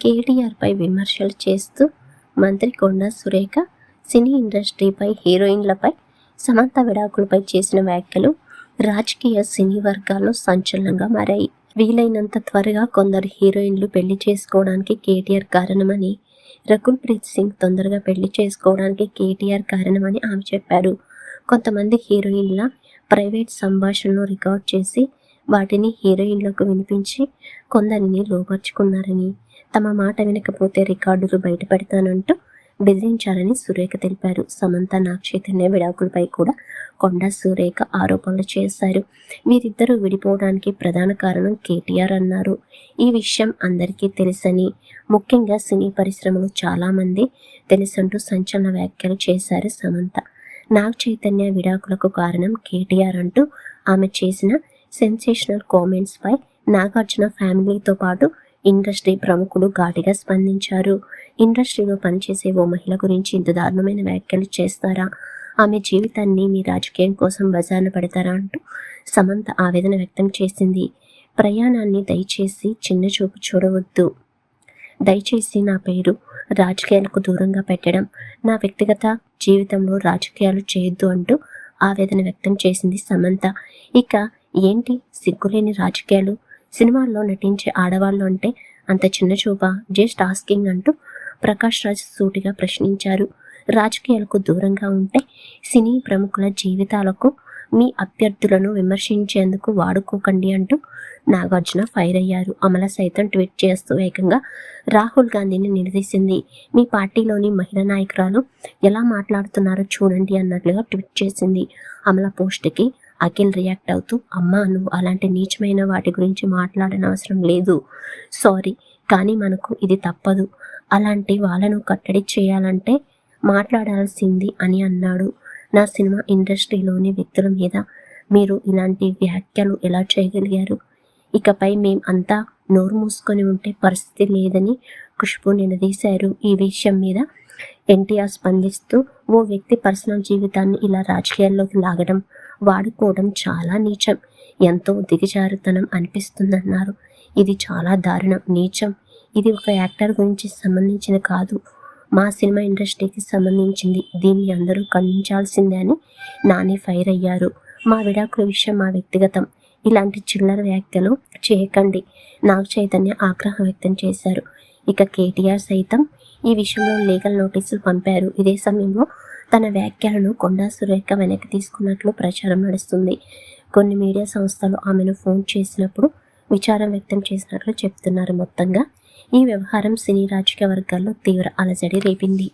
కేటీఆర్పై విమర్శలు చేస్తూ మంత్రి కొండా సురేఖ సినీ ఇండస్ట్రీపై హీరోయిన్లపై సమంత విడాకులపై చేసిన వ్యాఖ్యలు రాజకీయ సినీ వర్గాల్లో సంచలనంగా మారాయి. వీలైనంత త్వరగా కొందరు హీరోయిన్లు పెళ్ళి చేసుకోవడానికి కేటీఆర్ కారణమని రకుల్ ప్రీత్ సింగ్ తొందరగా పెళ్ళి చేసుకోవడానికి కేటీఆర్ కారణమని ఆమె చెప్పారు. కొంతమంది హీరోయిన్ల ప్రైవేట్ సంభాషణను రికార్డ్ చేసి వాటిని హీరోయిన్లకు వినిపించి కొందరిని లోపరుచుకున్నారని తమ మాట వినకపోతే రికార్డులు బయటపెడతానంటూ బెదిరించారని సురేఖ తెలిపారు. సమంత నాగ్ చైతన్య విడాకులపై కూడా కొండా సురేఖ ఆరోపణలు చేశారు. వీరిద్దరూ విడిపోవడానికి ప్రధాన కారణం కేటీఆర్ అన్నారు. ఈ విషయం అందరికీ తెలుసని ముఖ్యంగా సినీ పరిశ్రమలో చాలామంది తెలుసంటూ సంచలన వ్యాఖ్యలు చేశారు సమంత. నాగ్ చైతన్య విడాకులకు కారణం కేటీఆర్ అంటూ ఆమె చేసిన సెన్సేషనల్ కామెంట్స్పై నాగార్జున ఫ్యామిలీతో పాటు ఇండస్ట్రీ ప్రముఖులు ఘాటిగా స్పందించారు. ఇండస్ట్రీలో పనిచేసే ఓ మహిళ గురించి ఇంత దారుణమైన వ్యాఖ్యలు చేస్తారా? ఆమె జీవితాన్ని మీ రాజకీయం కోసం బజార్న పెడతారా అంటూ సమంత ఆవేదన వ్యక్తం చేసింది. ప్రయాణాన్ని దయచేసి చిన్న చూపు చూడవద్దు. దయచేసి నా పేరు రాజకీయాలకు దూరంగా పెట్టడం నా వ్యక్తిగత జీవితంలో రాజకీయాలు చేయొద్దు అంటూ ఆవేదన వ్యక్తం చేసింది సమంత. ఇక ఏంటి? సిగ్గులేని రాజకీయాలు? సినిమాల్లో నటించే ఆడవాళ్ళు అంటే అంత చిన్న చూప జస్ట్ ఆస్కింగ్ అంటూ ప్రకాష్ రాజ్ సూటిగా ప్రశ్నించారు. రాజకీయాలకు దూరంగా ఉంటే సినీ ప్రముఖుల జీవితాలకు మీ అభ్యర్థులను విమర్శించేందుకు వాడుకోకండి అంటూ నాగార్జున ఫైర్ అయ్యారు. అమల సైతం ట్వీట్ చేస్తూ ఏకంగా రాహుల్ గాంధీని నిలదీసింది. మీ పార్టీలోని మహిళా నాయకురాలు ఎలా మాట్లాడుతున్నారో చూడండి అన్నట్లుగా ట్వీట్ చేసింది. అమల పోస్ట్కి అఖిల్ రియాక్ట్ అవుతూ అమ్మా నువ్వు అలాంటి నీచమైన వాటి గురించి మాట్లాడనవసరం లేదు. సారీ కానీ మనకు ఇది తప్పదు. అలాంటి వాళ్ళను కట్టడి చేయాలంటే మాట్లాడాల్సింది అని అన్నాడు. నా సినిమా ఇండస్ట్రీలోని వ్యక్తుల మీద మీరు ఇలాంటి వ్యాఖ్యలు ఎలా చేయగలిగారు? ఇకపై మేం అంతా నోరు మూసుకొని ఉంటే పరిస్థితి లేదని ఖుష్బు నిలదీశారు. ఈ విషయం మీద ఎన్టీఆర్ స్పందిస్తూ ఓ వ్యక్తి పర్సనల్ జీవితాన్ని ఇలా రాజకీయాల్లోకి లాగడం వాడుకోవడం చాలా నీచం. ఎంతో దిగజారుతనం అనిపిస్తుందన్నారు. ఇది చాలా దారుణం నీచం. ఇది ఒక యాక్టర్ గురించి సంబంధించిన కాదు. మా సినిమా ఇండస్ట్రీకి సంబంధించింది. దీన్ని అందరూ ఖండించాల్సిందే అని నాని ఫైర్ అయ్యారు. మా విడాకుల విషయం మా వ్యక్తిగతం. ఇలాంటి చిల్లర వ్యాఖ్యలు చేయకండి. నాకు చైతన్య ఆగ్రహం వ్యక్తం చేశారు. ఇక కేటీఆర్ సైతం ఈ విషయంలో లీగల్ నోటీసులు పంపారు. ఇదే సమయంలో తన వ్యాఖ్యలను కొండా సురేఖ వెనక్కి తీసుకున్నట్లు ప్రచారం నడుస్తుంది. కొన్ని మీడియా సంస్థలు ఆమెను ఫోన్ చేసినప్పుడు విచారం వ్యక్తం చేసినట్లు చెప్తున్నారు. మొత్తంగా ఈ వ్యవహారం సినీ రాజకీయ వర్గాల్లో తీవ్ర అలజడి రేపింది.